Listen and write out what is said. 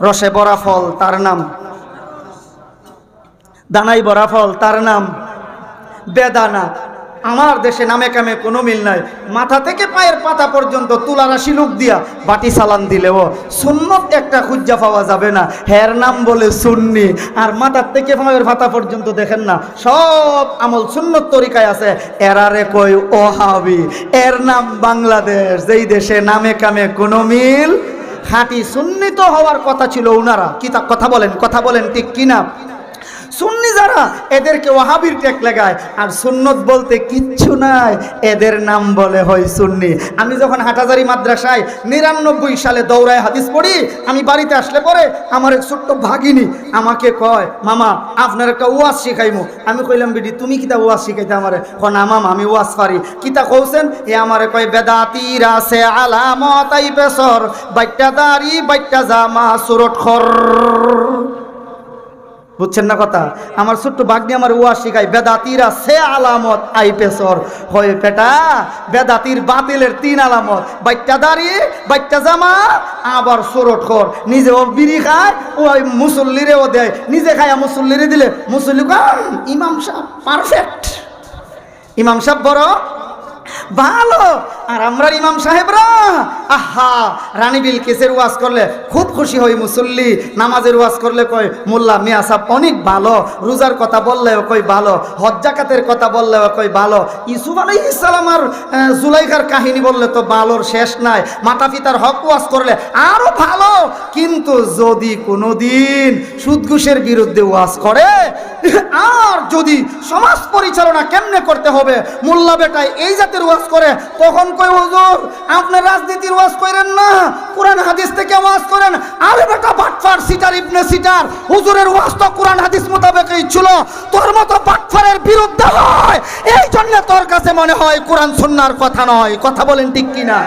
রসে বরা ফল, তার নাম। দানাই বরা ফল, তার নাম। বেদানা। আমার দেশে নামে কামে কোনো মিল নাই। মাথা থেকে পায়ের পাতা পর্যন্ত তুলারাশি লোক দিয়া বাটি সালান দিলেও সুন্নত একটা খুঁজা পাওয়া যাবে না। হের নাম বলে সুন্নি। আর মাথার থেকে পায়ের পাতা পর্যন্ত দেখেন না, সব আমল সুন্নত তরিকায় আছে। এরারে কই ওহাবি। এর নাম বাংলাদেশ। যেই দেশে নামে কামে কোনো মিল খাঁটি সুন্নিত হওয়ার কথা ছিল ওনারা কি তা কথা বলেন? কথা বলেন ঠিক কিনা? এদেরকে ওয়াহাবির টেক লাগায়। আর সুন্নত বলতে কিচ্ছু নাই। এদের নাম বলে হয় সুন্নি। আমি যখন হাটাজারি মাদ্রাসায় নিরানব্বই সালে দৌড়ায় হাদিস পড়ি, আমি বাড়িতে আসলে পরে আমার এক ছোট্ট ভাগিনী আমাকে কয়, মামা, আপনার একটা ওয়াজ শিখাইমু। আমি কইলাম, বিডি, তুমি কিতা ওয়াজ শিখাইতে আমারে? ক না, মামা, আমি ওয়াজ পারি। কিতা কৌছেন এ আমারে কয়, বেদাতির আছে আলামত আই পেসর বাইটা দাড়ি বাইটা জামা, সুরট খর। বুঝছেন না কথা? আমার ছোট্ট বাগনি আমার ওয়া শিখাই বেদাতিরা সে আলামত আই পেসর হয় পেটা বেদাতির বাতিলের তিন আলামত। বাইটটা দাঁড়ি, বাইটটা জামা, আবার সরট খর নিজে ও বিড়ি খায় ও ওই ও দেয়। নিজে খায় মুসল্লিরে দিলে মুসল্লি ইমাম সাহেব পারফেক্ট ইমাম সাহেব বড় ভালো। আর আমরা ইমাম সাহেবরা আহা রানী বিলকিসের ওয়াজ করলে খুব খুশি হই মুসল্লি। নামাজের ওয়াজ করলে কয় মোল্লা মিয়া সাহেব অনেক ভালো রোজার কথা বললেও কই ভালো হজ্জাকাতের কথা বললেও কই ভালো। ইসুফ আলাই ইসলাম আর আহ, জুলাইখার কাহিনী বললে তো ভালোর শেষ নাই। মাতা পিতার হক ওয়াজ করলে আরও ভালো কিন্তু যদি কোনোদিন সুদঘুষের বিরুদ্ধে ওয়াজ করে, আর যদি সমাজ পরিচালনা কেমনে করতে হবে? মোল্লা বেটায় এই জাতের ওয়াজ করে, তখন কই হুজুর আপনি রাজনীতির ওয়াজ করেন না? কোরআন হাদিস থেকে ওয়াজ করেন? আরে বেটা, বাটফার সিটার, ইবনে সিটার, হুজুরের ওয়াজ তো কোরআন হাদিস মোতাবেকই ছিল। তোর মতো বাটফারের বিরুদ্ধে হয়। এই জন্য তোর কাছে মনে হয় কোরআন সুন্নার কথা নয়। কথা বলেন ঠিক কিনা?